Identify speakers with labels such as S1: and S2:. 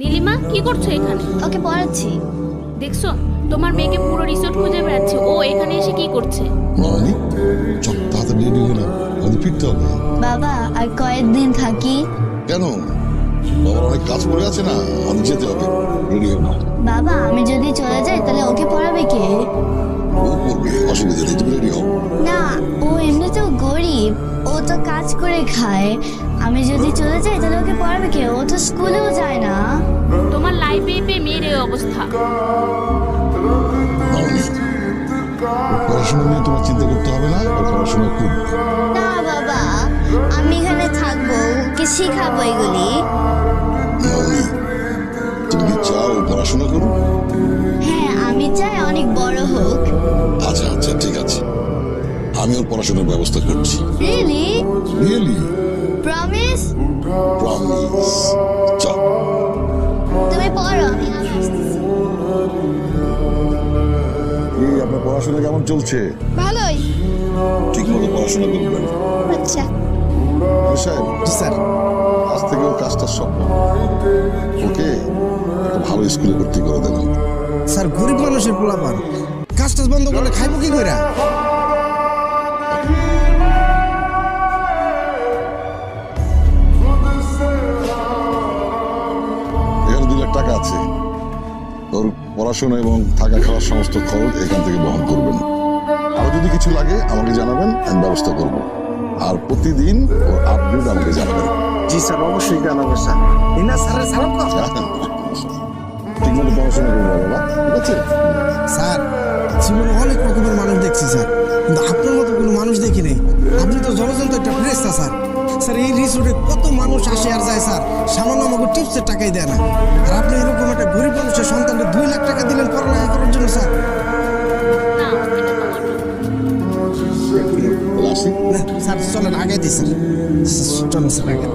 S1: নীলিমা কি করছ এখানে?
S2: ওকে পড়াচ্ছি।
S1: দেখছ তোমার মেয়েকে পুরো রিসোর্ট খুঁজে বেড়াচ্ছে। ও এখানে এসে কি করছে?
S3: মামনি চল তাড়াতাড়ি রেডি নাও আমাদের ফিরতে হবে।
S2: বাবা আর কয়েকদিন থাকি।
S3: কেন? বাবার অনেক কাজ পড়ে আছে না আমাদের যেতে হবে। রেডি
S2: বাবা আমি যদি চলে যাই তাহলে ওকে পড়াবে কে?
S3: ও করবে অসুবিধা নেই তুমি রেডি হও।
S2: না ও এমনিতেও গরিব ও তো কাজ করে খায়। আমি যদি চলে যাই তাহলে ওকে পড়াবে কে? ও তো স্কুলেও যায় না।
S1: লাইফে পেয়ে মেয়ের এই অবস্থা।
S3: পড়াশোনা নিয়ে তোমার চিন্তা করতে হবে না ওর পড়াশোনা খুব
S2: না বাবা আমি এখানে থাকব ওকে শিখাবো এগুলি।
S3: মামনি তুমি কি চাও পড়াশোনা করুক?
S2: হ্যাঁ আমি চাই অনেক বড় হোক।
S3: আচ্ছা আচ্ছা ঠিক আছে। আমি ওর পড়াশোনার ব্যবস্থা করছি।
S2: রিয়েলি
S3: রিয়েলি
S2: প্রমিস
S3: প্রমিস কি আপনার পড়াশোনা কেমন চলছে?
S2: ভালোই।
S3: ঠিক মতো পড়াশোনা করবেন?
S2: আচ্ছা।
S3: সাহেব
S4: স্যার।
S3: আজ থেকে ওর কাজটা স্বপ্ন ওকে? একটা ভালো স্কুলে ভর্তি করে দেবেন
S4: স্যার গরিব মানুষের পোলাপান কাজ টাজ বন্ধ করলে খাইবো কি কইরা?
S3: এখানে দু লাখ টাকা আছে। ওর পড়াশোনা এবং থাকা খাওয়ার সমস্ত খরচ এখান থেকে বহন করবেন। আরও যদি কিছু লাগে আমাকে জানাবেন আমি ব্যবস্থা করব। আর প্রতিদিন ওর আপডেট আমাকে জানাবেন।
S4: জি স্যার অবশ্যই জানাব স্যার। ইনা স্যারের সালাম তো
S3: পড়াশোনা করব বাবা। ঠিক আছে?
S4: স্যার জীবনে অনেক রকমের মানুষ দেখছি স্যার। কিন্তু আপনার মতো কোনো মানুষ দেখি নেই। আপনি তো জনজন্ত একটা ফ্রেস্তা স্যার। স্যার এই রিসোর্টে কত মানুষ আসে আর যায় স্যার? সামান্য আমাকে টিপসের টাকাই দেয় না। আর আপনি এরকম একটা গরিব মানুষের সন্তানকে দুই লাখ টাকা দিলেন পড়ালেখা করার জন্য স্যার? স্যার চলেন আগে দিই স্যার। চলেন স্যার আগে